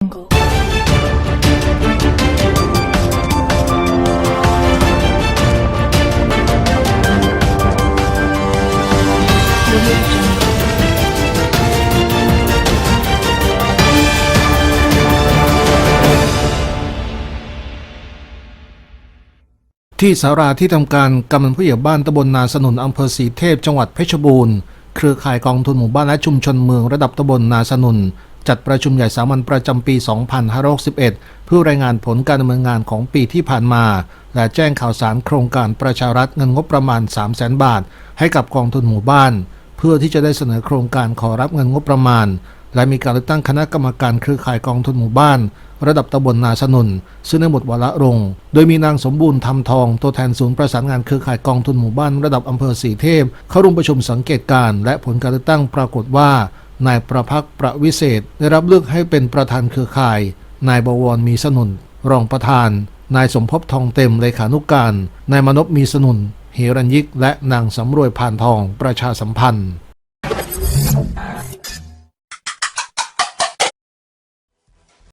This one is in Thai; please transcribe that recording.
jungle. Jungle. ที่สาราที่ทำการกำนันผู้ใหญ่บ้านตำบลนาสนุนอำเภอสีเทพจังหวัดเพชรบูรณ์ เครือข่ายกองทุนหมู่บ้านและชุมชนเมืองระดับตำบลนาสนุน จัดประชุมใหญ่สามัญประจำปี 2561 เพื่อรายงานผลการดำเนินงานของปีที่ผ่านมา และแจ้งข่าวสารโครงการประชารัฐเงินงบประมาณ 3 0 0 0 0 0 บาท ให้กับกองทุนหมู่บ้าน เพื่อที่จะได้เสนอโครงการขอรับเงินงบประมาณ และมีการเลือกตั้งคณะกรรมการเครือข่ายกองทุนหมู่บ้าน ระดับตำบลนาสนุน ซึ่งได้หมดวาระลงโดยมีนางสมบูรณ์ทำทองตัวแทนศูนย์ประสานงานเครือข่ายกองทุนหมู่บ้าน ระดับอำเภอสีเทพ เข้าร่วมประชุมสังเกตการและผลการเลือกตั้งปรากฏว่า นายประพักประวิเศษได้รับเลือกให้เป็นประธานเครือข่าย นายบวรมีสนุน รองประธาน นายสมภพทองเต็มเลขานุการ นายมนพมีสนุน เฮรัญยิก และนางสำรวยพานทองประชาสัมพันธ์